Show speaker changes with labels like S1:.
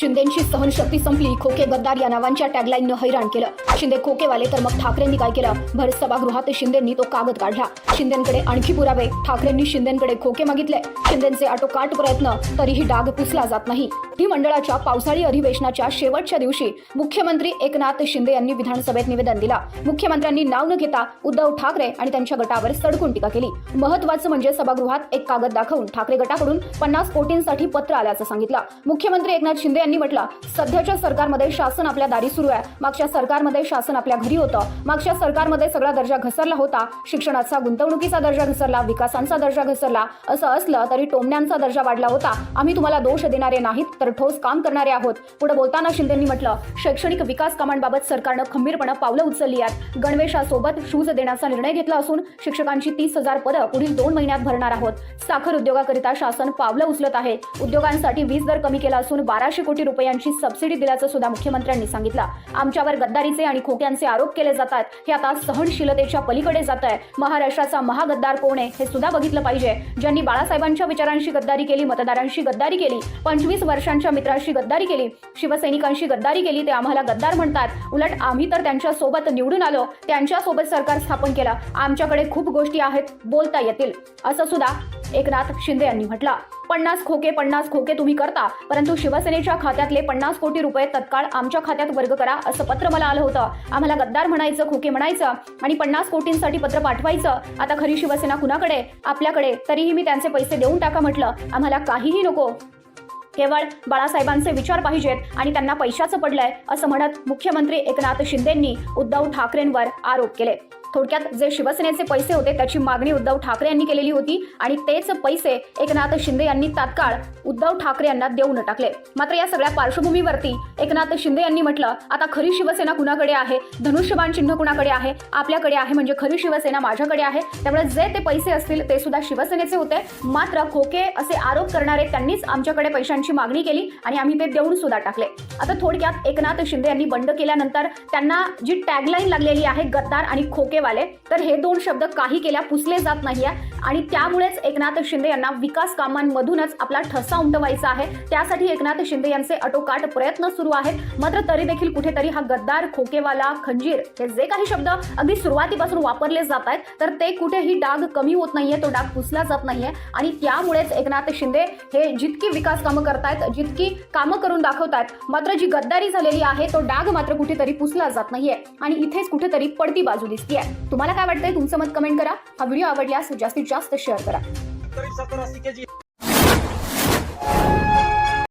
S1: शिंदेची सहनशक्ती संपली. खोके गद्दार या नावांच्या टॅगलाईननं हैराण केलं. शिंदे खोकेवाले तर मग ठाकरेंनी काय केलं? भर सभागृहात शिंदेंनी तो कागद काढला. शिंदेकडे आणखी पुरावे. ठाकरेंनी शिंदेकडे खोके मागितले. शिंदेचे आटोकाट प्रयत्न तरीही डाग पुसला जात नाही. मंडळाच्या पावसाळी अधिवेशनाच्या शेवटच्या दिवशी मुख्यमंत्री एकनाथ शिंदे यांनी विधानसभेत निवेदन दिला. मुख्यमंत्र्यांनी नाव न घेता उद्धव ठाकरे आणि त्यांच्या गटावर सडकून टीका केली. महत्वाचं म्हणजे सभागृहात एक कागद दाखवून ठाकरे गटाकडून पन्नास कोटींसाठी पत्र आल्याचं सांगितलं. मुख्यमंत्री एकनाथ शिंदे यांनी म्हटलं सध्याच्या सरकारमध्ये शासन आपल्या दारी सुरू आहे. मागच्या सरकारमध्ये शासन आपल्या घरी होतं. मागच्या सरकारमध्ये सगळा दर्जा घसरला होता. शिक्षणाचा गुंतवणुकीचा दर्जा घसरला विकासांचा दर्जा घसरला. असं असलं तरी टोमण्यांचा दर्जा वाढला होता. आम्ही तुम्हाला दोष देणारे नाहीत तर ठोस काम करणारे आहोत. पुढे बोलताना शिंदेंनी म्हटलं शैक्षणिक विकास कामांबाबत सरकारनं खंबीरपणे पावलं उचलली आहेत. गणवेशासोबत शूज देण्याचा निर्णय घेतला असून शिक्षकांची तीस हजार पदं पुढील दोन महिन्यात भरणार आहोत. साखर उद्योगाकरिता शासन पावलं उचलत आहे. उद्योगांसाठी वीज दर कमी केला असून बाराशे कोटी रुपयांची सबसिडी दिल्याचं सुद्धा मुख्यमंत्र्यांनी सांगितलं. आमच्यावर गद्दारीचे आणि खोट्यांचे आरोप केले जातात. हे आता सहनशीलतेच्या पलीकडे जात आहे. महाराष्ट्राचा महागद्दार कोण आहे हे सुद्धा बघितलं पाहिजे. ज्यांनी बाळासाहेबांच्या विचारांशी गद्दारी केली मतदारांशी गद्दारी केली पंचवीस वर्षांच्या मित्रांशी गद्दारी केली शिवसैनिकांशी गद्दारी केली ते आम्हाला गद्दार म्हणतात. उलट आम्ही तर त्यांच्यासोबत निवडून आलो त्यांच्यासोबत सरकार स्थापन केलं. आमच्याकडे खूप गोष्टी आहेत बोलता येतील. असं सुद्धा एकनाथ शिंदे यांनी म्हटला पन्नास खोके पन्नास खोके तुम्ही करता परंतु शिवसेनेच्या खात्यातले पन्नास कोटी रुपये तत्काळ आमच्या खात्यात वर्ग करा असं पत्र मला आलं होतं. आम्हाला गद्दार म्हणायचं खोके म्हणायचं आणि पन्नास कोटींसाठी पत्र पाठवायचं. आता खरी शिवसेना कुणाकडे? आपल्याकडे. तरीही मी त्यांचे पैसे देऊन टाका म्हटलं. आम्हाला काहीही नको. केवळ बाळासाहेबांचे विचार पाहिजेत आणि त्यांना पैशाचं पडलंय असं म्हणत मुख्यमंत्री एकनाथ शिंदेंनी उद्धव ठाकरेंवर आरोप केले. थोडक्यात जे शिवसेनेचे पैसे होते त्याची मागणी उद्धव ठाकरे यांनी केलेली होती आणि तेच पैसे एकनाथ शिंदे यांनी तात्काळ उद्धव ठाकरे यांना देऊन टाकले. मात्र या सगळ्या पार्श्वभूमीवरती एकनाथ शिंदे यांनी म्हटलं आता खरी शिवसेना कुणाकडे आहे? धनुष्यबाण चिन्ह कुणाकडे आहे? आपल्याकडे आहे म्हणजे खरी शिवसेना माझ्याकडे आहे. त्यामुळे जे ते पैसे असतील ते सुद्धा शिवसेनेचे होते. मात्र खोके असे आरोप करणारे त्यांनीच आमच्याकडे पैशांची मागणी केली आणि आम्ही ते देऊन सुद्धा टाकले. आता थोडक्यात एकनाथ शिंदे यांनी बंड केल्यानंतर त्यांना जी टॅगलाईन लागलेली आहे गद्दार आणि खोके वाले तर हे दोन शब्द काही केल्या पुसले जात नाहीये. आणि त्यामुळेच एकनाथ शिंदे यांना विकास कामांमधूनच आपला ठसा उमटवायचा आहे. त्यासाठी एकनाथ शिंदे यांचे अटोकाट प्रयत्न सुरू आहेत. मात्र तरी देखील कुठेतरी हा गद्दार खोकेवाला खंजीर हे जे काही शब्द अगदी सुरुवातीपासून वापरले जात आहेत तर ते कुठेही डाग कमी होत नाहीये तो डाग पुसला जात नाहीये. आणि त्यामुळेच एकनाथ शिंदे हे जितकी विकास कामं करतायत जितकी कामं करून दाखवतायत मात्र जी गद्दारी झालेली आहे तो डाग मात्र कुठेतरी पुसला जात नाहीये. आणि इथेच कुठेतरी पडती बाजू दिसतीये. तुम्हाला काय वाटतंय? तुमचं मत कमेंट करा. हा व्हिडिओ आवडल्यास जास्तीत जास्त शेअर करा.